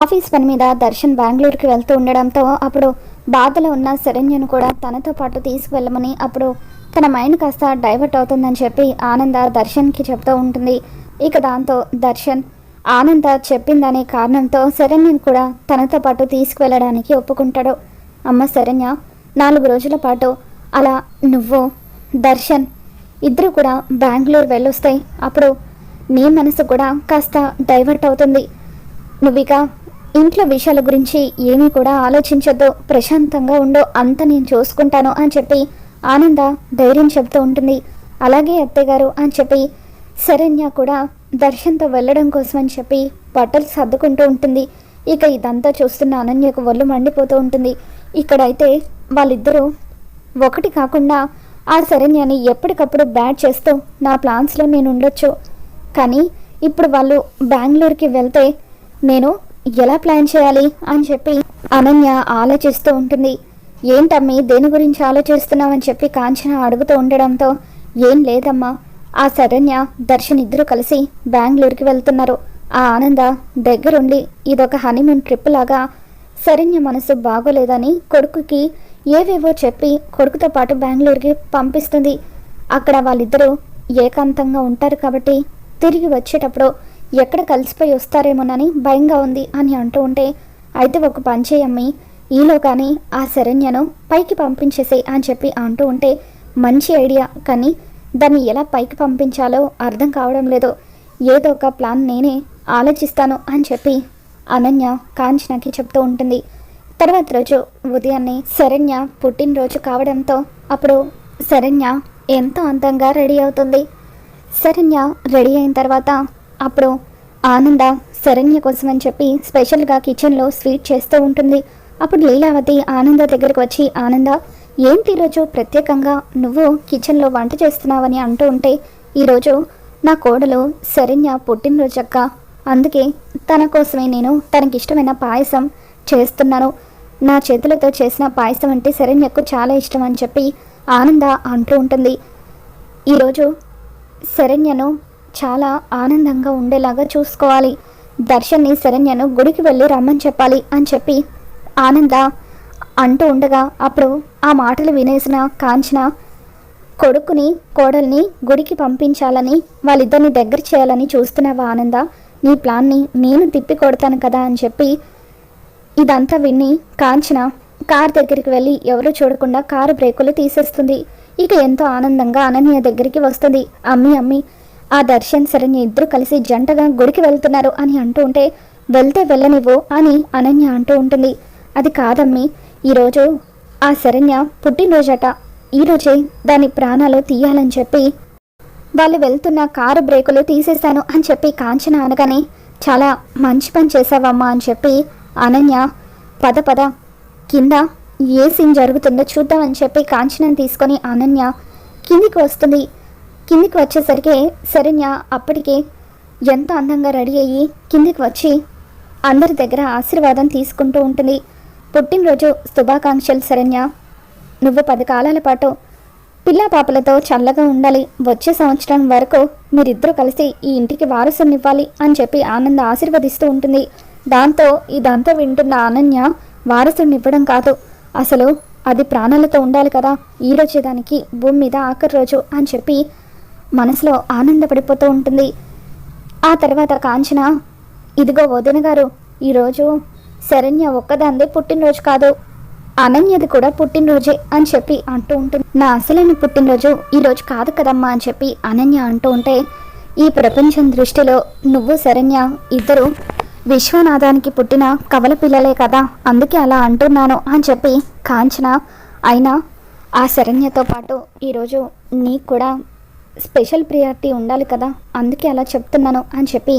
Office పని మీద దర్శన్ బెంగళూరుకి వెళ్తూ ఉండడంతో అప్పుడు బాధలో ఉన్న శరణ్యను కూడా తనతో పాటు తీసుకువెళ్ళమని అప్పుడు తన మైండ్ కాస్త డైవర్ట్ అవుతుందని చెప్పి ఆనంద దర్శన్కి చెప్తూ ఉంటుంది. ఇక దాంతో దర్శన్ ఆనంద చెప్పిందనే కారణంతో శరణ్యను కూడా తనతో పాటు తీసుకువెళ్ళడానికి ఒప్పుకుంటాడు. అమ్మ శరణ్య నాలుగు రోజుల పాటు అలా నువ్వు దర్శన్ ఇద్దరు కూడా బెంగళూరు వెళ్ళొస్తాయి. అప్పుడు నీ మనసు కూడా కాస్త డైవర్ట్ అవుతుంది. నువ్విక ఇంట్లో విషయాల గురించి ఏమీ కూడా ఆలోచించొద్దు. ప్రశాంతంగా ఉండు అంత నేను చూసుకుంటాను అని చెప్పి ఆనంద ధైర్యం చెబుతూ ఉంటుంది. అలాగే అత్తయ్య అని చెప్పి శరణ్య కూడా దర్శన్తో వెళ్ళడం కోసం అని చెప్పి బట్టలు సర్దుకుంటూ ఉంటుంది. ఇక ఇదంతా చూస్తున్న అనన్యకు ఒళ్ళు మండిపోతూ ఉంటుంది. ఇక్కడైతే వాళ్ళిద్దరూ ఒకటి కాకుండా ఆ శరణ్యని ఎప్పటికప్పుడు బ్యాడ్ చేస్తూ నా ప్లాన్స్లో నేను ఉండొచ్చు. కానీ ఇప్పుడు వాళ్ళు బెంగళూరుకి వెళ్తే నేను ఎలా ప్లాన్ చేయాలి అని చెప్పి అనన్య ఆలోచిస్తూ ఉంటుంది. ఏంటమ్మి దేని గురించి ఆలోచిస్తున్నావని చెప్పి కాంచన అడుగుతూ ఉండడంతో ఏం లేదమ్మా ఆ శరణ్య దర్శన్ ఇద్దరు కలిసి బెంగళూరుకి వెళ్తున్నారు. ఆ ఆనంద దగ్గరుండి ఇదొక హనీమూన్ ట్రిప్ లాగా శరణ్య మనసు బాగోలేదని కొడుకుకి ఏవేవో చెప్పి కొడుకుతో పాటు బెంగళూరుకి పంపిస్తుంది. అక్కడ వాళ్ళిద్దరూ ఏకాంతంగా ఉంటారు కాబట్టి తిరిగి వచ్చేటప్పుడు ఎక్కడ కలిసిపోయి వస్తారేమోనని భయంగా ఉంది అని అంటూ ఉంటే అయితే ఒక పని చేయమ్మి. ఈలో కానీ ఆ శరణ్యను పైకి పంపించేసే అని చెప్పి అంటూ ఉంటే మంచి ఐడియా. కానీ దాన్ని ఎలా పైకి పంపించాలో అర్థం కావడం లేదు. ఏదో ఒక ప్లాన్ నేనే ఆలోచిస్తాను అని చెప్పి అనన్య కాంచనకి చెప్తూ ఉంటుంది. తర్వాత రోజు ఉదయాన్నే శరణ్య పుట్టినరోజు కావడంతో అప్పుడు శరణ్య ఎంతో అందంగా రెడీ అవుతుంది. శరణ్య రెడీ అయిన తర్వాత అప్పుడు ఆనంద శరణ్య కోసం అని చెప్పి స్పెషల్గా కిచెన్లో స్వీట్ చేస్తూ ఉంటుంది. అప్పుడు లీలావతి ఆనంద దగ్గరకు వచ్చి ఆనంద ఏంటి ఈరోజు ప్రత్యేకంగా నువ్వు కిచెన్లో వంట చేస్తున్నావని అంటూ ఉంటే ఈరోజు నా కోడలు శరణ్య పుట్టినరోజు అక్క. అందుకే తన కోసమే నేను తనకి ఇష్టమైన పాయసం చేస్తున్నాను. నా చేతులతో చేసిన పాయసం అంటే శరణ్యకు చాలా ఇష్టం అని చెప్పి ఆనంద అంటూ ఉంటుంది. ఈరోజు శరణ్యను చాలా ఆనందంగా ఉండేలాగా చూసుకోవాలి. దర్శన్ని శరణ్యను గుడికి వెళ్ళి రమ్మని చెప్పాలి అని చెప్పి ఆనంద అంటూ ఉండగా అప్పుడు ఆ మాటలు వినేసిన కాంచన కొడుకుని కోడల్ని గుడికి పంపించాలని వాళ్ళిద్దరిని దగ్గర చేయాలని చూస్తున్నావా ఆనంద? నీ ప్లాన్ని నేను తిప్పి కొడతాను కదా అని చెప్పి ఇదంతా విని కాంచన కార్ దగ్గరికి వెళ్ళి ఎవరు చూడకుండా కారు బ్రేకులు తీసేస్తుంది. ఇక ఎంతో ఆనందంగా అనన్య దగ్గరికి వస్తుంది. అమ్మి అమ్మి ఆ దర్శన్ శరణ్య ఇద్దరు కలిసి జంటగా గుడికి వెళ్తున్నారు అని అంటూ ఉంటే వెళ్తే వెళ్ళనివ్వు అని అనన్య అంటూ ఉంటుంది. అది కాదమ్మి ఈరోజు ఆ శరణ్య పుట్టినరోజట. ఈరోజే దాని ప్రాణాలు తీయాలని చెప్పి వాళ్ళు వెళ్తున్న కారు బ్రేకులు తీసేశాను అని చెప్పి కాంచన అనగానే చాలా మంచి పని చేసావమ్మా అని చెప్పి అనన్య పద పద. కింద ఏ సీన్ జరుగుతుందో చూద్దామని చెప్పి కాంచనని తీసుకొని అనన్య కిందికి వస్తుంది. కిందికి వచ్చేసరికి శరణ్య అప్పటికే ఎంతో అందంగా రెడీ అయ్యి కిందికి వచ్చి అందరి దగ్గర ఆశీర్వాదం తీసుకుంటూ ఉంటుంది. పుట్టినరోజు శుభాకాంక్షలు శరణ్య. నువ్వు పది కాలాల పాటు పిల్ల పాపలతో చల్లగా ఉండాలి. వచ్చే సంవత్సరం వరకు మీరిద్దరూ కలిసి ఈ ఇంటికి వారసునివ్వాలి అని చెప్పి ఆనంద ఆశీర్వదిస్తూ ఉంటుంది. దాంతో ఇదంతా వింటున్న అనన్య వారసునివ్వడం కాదు. అసలు అది ప్రాణాలతో ఉండాలి కదా. ఈ రోజే దానికి భూమి మీద ఆఖరి రోజు అని చెప్పి మనసులో ఆనందపడిపోతూ ఉంటుంది. ఆ తర్వాత కాంచన ఇదిగో వదిన గారు ఈరోజు శరణ్య ఒక్కదాందే పుట్టినరోజు కాదు. అనన్యది కూడా పుట్టినరోజే అని చెప్పి అంటూ ఉంటుంది. నా అసలైన పుట్టినరోజు ఈరోజు కాదు కదమ్మా అని చెప్పి అనన్య అంటూ ఉంటే ఈ ప్రపంచం దృష్టిలో నువ్వు శరణ్య ఇద్దరు విశ్వనాథానికి పుట్టిన కవల పిల్లలే కదా. అందుకే అలా అంటున్నాను అని చెప్పి కాంచన అయినా ఆ శరణ్యతో పాటు ఈరోజు నీకు కూడా స్పెషల్ ప్రియారిటీ ఉండాలి కదా అందుకే అలా చెప్తున్నాను అని చెప్పి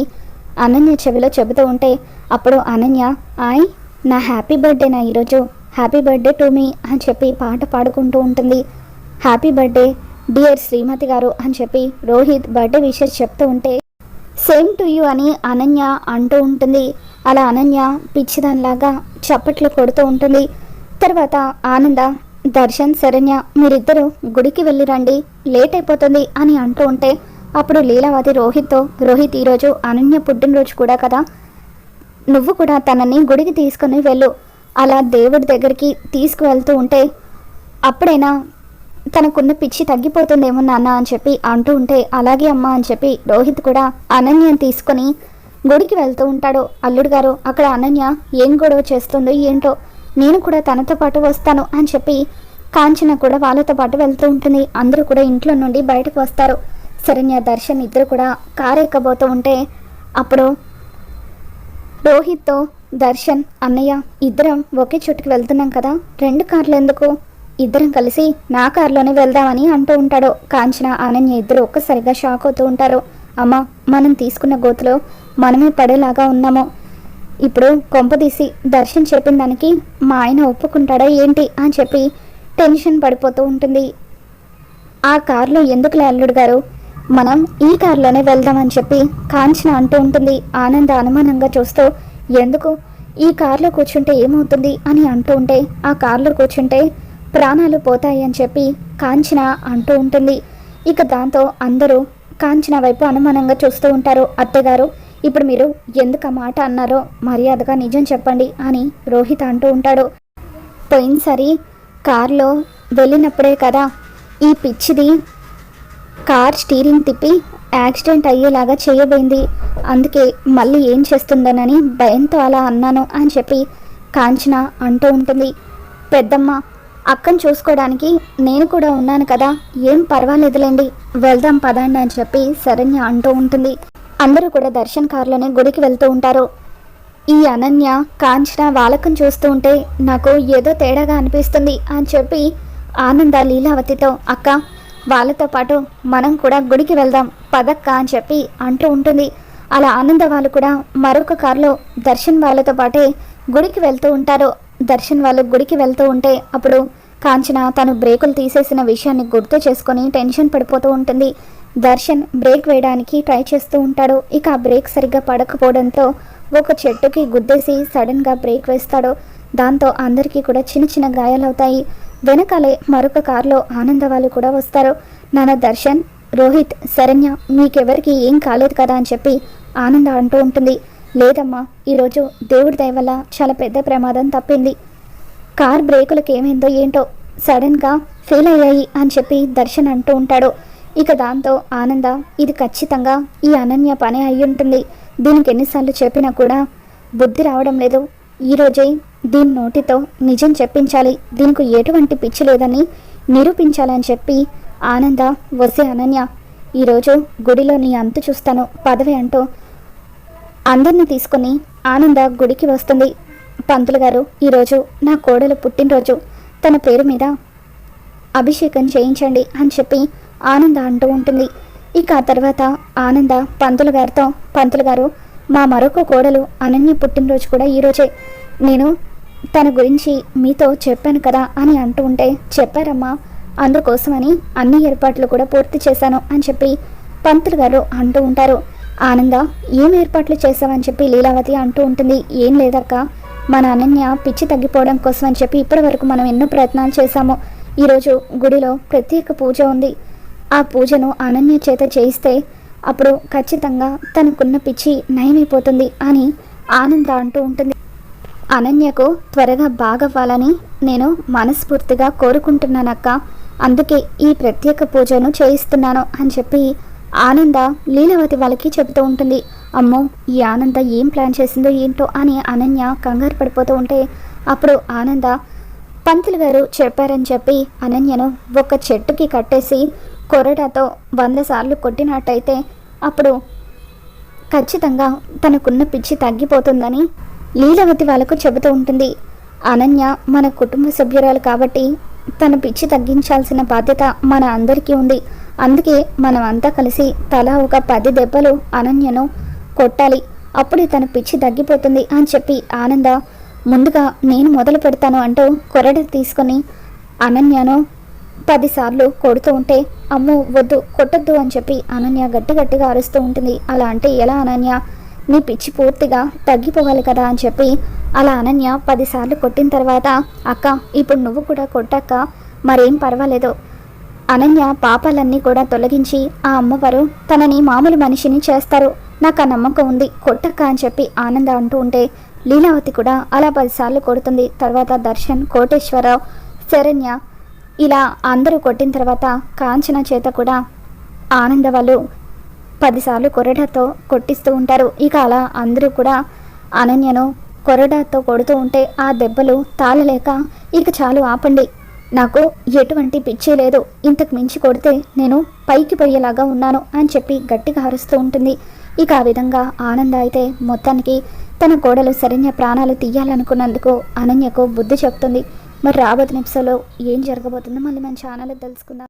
అనన్య చెవిలో చెబుతూ ఉంటే అప్పుడు అనన్య ఆయ్ నా హ్యాపీ బర్త్డే నా ఈరోజు. హ్యాపీ బర్త్డే టు మీ అని చెప్పి పాట పాడుకుంటూ ఉంటుంది. హ్యాపీ బర్త్డే డియర్ శ్రీమతి గారు అని చెప్పి రోహిత్ బర్త్డే విషెస్ చెప్తూ ఉంటే సేమ్ టు యూ అని అనన్య అంటూ ఉంటుంది. అలా అనన్య పిచ్చిదానిలాగా చప్పట్లు కొడుతూ ఉంటుంది. తర్వాత ఆనంద దర్శన్ శరణ్య మీరిద్దరూ గుడికి వెళ్ళి రండి. లేట్ అయిపోతుంది అని అంటూ ఉంటే అప్పుడు లీలావతి రోహిత్తో రోహిత్ ఈరోజు అనన్య పుట్టినరోజు కూడా కదా? నువ్వు కూడా తనని గుడికి తీసుకుని వెళ్ళు. అలా దేవుడి దగ్గరికి తీసుకువెళ్తూ ఉంటే అప్పుడైనా తనకున్న పిచ్చి తగ్గిపోతుందేమో నాన్న అని చెప్పి అంటూ ఉంటే అలాగే అమ్మా అని చెప్పి రోహిత్ కూడా అనన్యని తీసుకొని గుడికి వెళ్తూ ఉంటాడు. అల్లుడు గారు అక్కడ అనన్య ఏం గొడవ చేస్తుందో ఏంటో నేను కూడా తనతో పాటు వస్తాను అని చెప్పి కాంచన కూడా వాళ్ళతో పాటు వెళ్తూ ఉంటుంది. అందరూ కూడా ఇంట్లో నుండి బయటకు వస్తారు. శరణ్య దర్శన్ ఇద్దరు కూడా కారు ఎక్కబోతూ ఉంటే అప్పుడు రోహిత్తో దర్శన్ అన్నయ్య ఇద్దరం ఒకే చోటుకి వెళ్తున్నాం కదా. రెండు కార్లు ఎందుకు? ఇద్దరం కలిసి నా కారులోనే వెళ్దామని అంటూ ఉంటాడు. కాంచన అనన్య ఇద్దరు ఒక్కసారిగా షాక్ అవుతూ ఉంటారు. అమ్మ మనం తీసుకున్న గోతులో మనమే పడేలాగా ఉన్నాము. ఇప్పుడు కొంపదీసి దర్శన్ చెప్పిన దానికి మా ఆయన ఒప్పుకుంటాడా ఏంటి అని చెప్పి టెన్షన్ పడిపోతూ ఉంటుంది. ఆ కారులో ఎందుకు అల్లుడు గారు? మనం ఈ కారులోనే వెళ్దామని చెప్పి కాంచన అంటూ ఉంటుంది. ఆనంద అనుమానంగా చూస్తూ ఎందుకు? ఈ కారులో కూర్చుంటే ఏమవుతుంది అని అంటూ ఉంటే ఆ కారులో కూర్చుంటే ప్రాణాలు పోతాయి అని చెప్పి కాంచన అంటూ ఉంటుంది. ఇక దాంతో అందరూ కాంచన వైపు అనుమానంగా చూస్తూ ఉంటారు. అత్తగారు ఇప్పుడు మీరు ఎందుకు ఆ మాట అన్నారో మర్యాదగా నిజం చెప్పండి అని రోహిత్ అంటూ ఉంటాడు. పోయినసారి కారులో వెళ్ళినప్పుడే కదా ఈ పిచ్చిది కార్ స్టీరింగ్ తిప్పి యాక్సిడెంట్ అయ్యేలాగా చేయబోయింది. అందుకే మళ్ళీ ఏం చేస్తుందోనని భయంతో అలా అన్నాను అని చెప్పి కాంచన అంటూ ఉంటుంది. పెద్దమ్మ అక్కను చూసుకోవడానికి నేను కూడా ఉన్నాను కదా ఏం పర్వాలేదులేండి వెళ్దాం పదండి అని చెప్పి శరణ్య అంటూ ఉంటుంది. అందరూ కూడా దర్శన్ కారులోనే గుడికి వెళ్తూ ఉంటారు. ఈ అనన్య కాంచన వాలకం చూస్తూ ఉంటే నాకు ఏదో తేడాగా అనిపిస్తుంది అని చెప్పి ఆనంద లీలావతితో అక్క వాళ్ళతో పాటు మనం కూడా గుడికి వెళ్దాం పదక్క అని చెప్పి అంటూ ఉంటుంది. అలా ఆనంద వాళ్ళు కూడా మరొక కారులో దర్శన్ వాళ్ళతో పాటే గుడికి వెళ్తూ ఉంటారు. దర్శన్ వాళ్ళు గుడికి వెళ్తూ ఉంటే అప్పుడు కాంచన తను బ్రేకులు తీసేసిన విషయాన్ని గుర్తు చేసుకొని టెన్షన్ పడిపోతూ ఉంటుంది. దర్శన్ బ్రేక్ వేయడానికి ట్రై చేస్తూ ఉంటాడు. ఇక ఆ బ్రేక్ సరిగ్గా పడకపోవడంతో ఒక చెట్టుకి గుద్దేసి సడన్గా బ్రేక్ వేస్తాడు. దాంతో అందరికీ కూడా చిన్న చిన్న గాయాలవుతాయి. వెనకాలే మరొక కారులో ఆనంద వాళ్ళు కూడా వస్తారు. నాన్న దర్శన్ రోహిత్ శరణ్య మీకెవరికి ఏం కాలేదు కదా అని చెప్పి ఆనంద అంటూ ఉంటుంది. లేదమ్మా ఈరోజు దేవుడి దయ వల్ల చాలా పెద్ద ప్రమాదం తప్పింది. కార్ బ్రేకులకు ఏమైందో ఏంటో సడన్గా ఫెయిల్ అయ్యాయి అని చెప్పి దర్శన్ అంటూ ఉంటాడు. ఇక దాంతో ఆనంద ఇది ఖచ్చితంగా ఈ అనన్య పని అయి ఉంటుంది. దీనికి ఎన్నిసార్లు చెప్పినా కూడా బుద్ధి రావడం లేదు. ఈరోజే దీని నోటితో నిజం చెప్పించాలి. దీనికి ఎటువంటి పిచ్చి లేదని నిరూపించాలని చెప్పి ఆనంద వసే అనన్య ఈరోజు గుడిలో నీ అంతు చూస్తాను. పదవి అంటూ అందరిని తీసుకొని ఆనంద గుడికి వస్తుంది. పంతులు గారు ఈరోజు నా కోడలు పుట్టినరోజు. తన పేరు మీద అభిషేకం చేయించండి అని చెప్పి ఆనంద అంటూ ఉంటుంది. ఇక ఆ తర్వాత ఆనంద పంతులు గారితో పంతులు గారు మా మరొక కోడలు అనన్య పుట్టినరోజు కూడా ఈరోజే నేను తన గురించి మీతో చెప్పాను కదా అని అంటూ ఉంటే చెప్పారమ్మా అందుకోసమని అన్ని ఏర్పాట్లు కూడా పూర్తి చేశాను అని చెప్పి పంతులు గారు అంటూ ఉంటారు. ఆనంద ఏం ఏర్పాట్లు చేశావని చెప్పి లీలావతి అంటూ ఉంటుంది. ఏం లేదక్క. మన అనన్య పిచ్చి తగ్గిపోవడం కోసం అని చెప్పి ఇప్పటి వరకు మనం ఎన్నో ప్రయత్నాలు చేశాము. ఈరోజు గుడిలో ప్రత్యేక పూజ ఉంది. ఆ పూజను అనన్య చేత చేయిస్తే అప్పుడు ఖచ్చితంగా తనకున్న పిచ్చి నయమైపోతుంది అని ఆనంద అంటూ ఉంటుంది. అనన్యకు త్వరగా బాగవ్వాలని నేను మనస్ఫూర్తిగా కోరుకుంటున్నానక్క. అందుకే ఈ ప్రత్యేక పూజను చేయిస్తున్నాను అని చెప్పి ఆనంద లీలావతి వాళ్ళకి చెబుతూ ఉంటుంది. అమ్మో ఈ ఆనంద ఏం ప్లాన్ చేసిందో ఏంటో అని అనన్య కంగారు పడిపోతూ ఉంటే అప్పుడు ఆనంద పంతులు గారు చెప్పారని చెప్పి అనన్యను ఒక చెట్టుకి కట్టేసి కొరడాతో వంద సార్లు కొట్టినట్టయితే అప్పుడు ఖచ్చితంగా తనకున్న పిచ్చి తగ్గిపోతుందని లీలవతి వాళ్ళకు చెబుతూ ఉంటుంది. అనన్య మన కుటుంబ సభ్యురాలు కాబట్టి తన పిచ్చి తగ్గించాల్సిన బాధ్యత మన అందరికీ ఉంది. అందుకే మనం అంతా కలిసి తలా ఒక పది దెబ్బలు అనన్యను కొట్టాలి. అప్పుడే తన పిచ్చి తగ్గిపోతుంది అని చెప్పి ఆనంద ముందుగా నేను మొదలు పెడతాను అంటూ కొరడ తీసుకొని అనన్యను పదిసార్లు కొడుతూ ఉంటే అమ్ము వద్దు కొట్టద్దు అని చెప్పి అనన్య గట్టి గట్టిగా అరుస్తూ ఉంటుంది. అలా అంటే ఎలా అనన్య? నీ పిచ్చి పూర్తిగా తగ్గిపోవాలి కదా అని చెప్పి అలా అనన్య పదిసార్లు కొట్టిన తర్వాత అక్క ఇప్పుడు నువ్వు కూడా కొట్టక్క మరేం పర్వాలేదు. అనన్య పాపాలన్నీ కూడా తొలగించి ఆ అమ్మవారు తనని మామూలు మనిషిని చేస్తారు. నాకు ఆ నమ్మకం ఉంది కొట్టక్క అని చెప్పి ఆనంద అంటూ ఉంటే లీలావతి కూడా అలా పదిసార్లు కొడుతుంది. తర్వాత దర్శన్ కోటేశ్వరరావు శరణ్య ఇలా అందరూ కొట్టిన తర్వాత కాంచన చేత కూడా ఆనంద వాళ్ళు పదిసార్లు కొరడాతో కొట్టిస్తూ ఉంటారు. ఇక అలా అందరూ కూడా అనన్యను కొరడాతో కొడుతూ ఉంటే ఆ దెబ్బలు తాళలేక ఇక చాలు ఆపండి. నాకు ఎటువంటి పిచ్చి లేదు. ఇంతకు మించి కొడితే నేను పైకి పోయేలాగా ఉన్నాను అని చెప్పి గట్టిగా అరుస్తూ ఉంటుంది. ఇక ఆ విధంగా ఆనంద అయితే మొత్తానికి తన కోడలు సరైన ప్రాణాలు తీయాలనుకున్నందుకు అనన్యకు బుద్ధి చెప్తుంది. మరి రాబోతున్న ఎపిసోడ్లో ఏం జరగబోతుందో మళ్ళీ మన ఛానల్ తెలుసుకుందాం.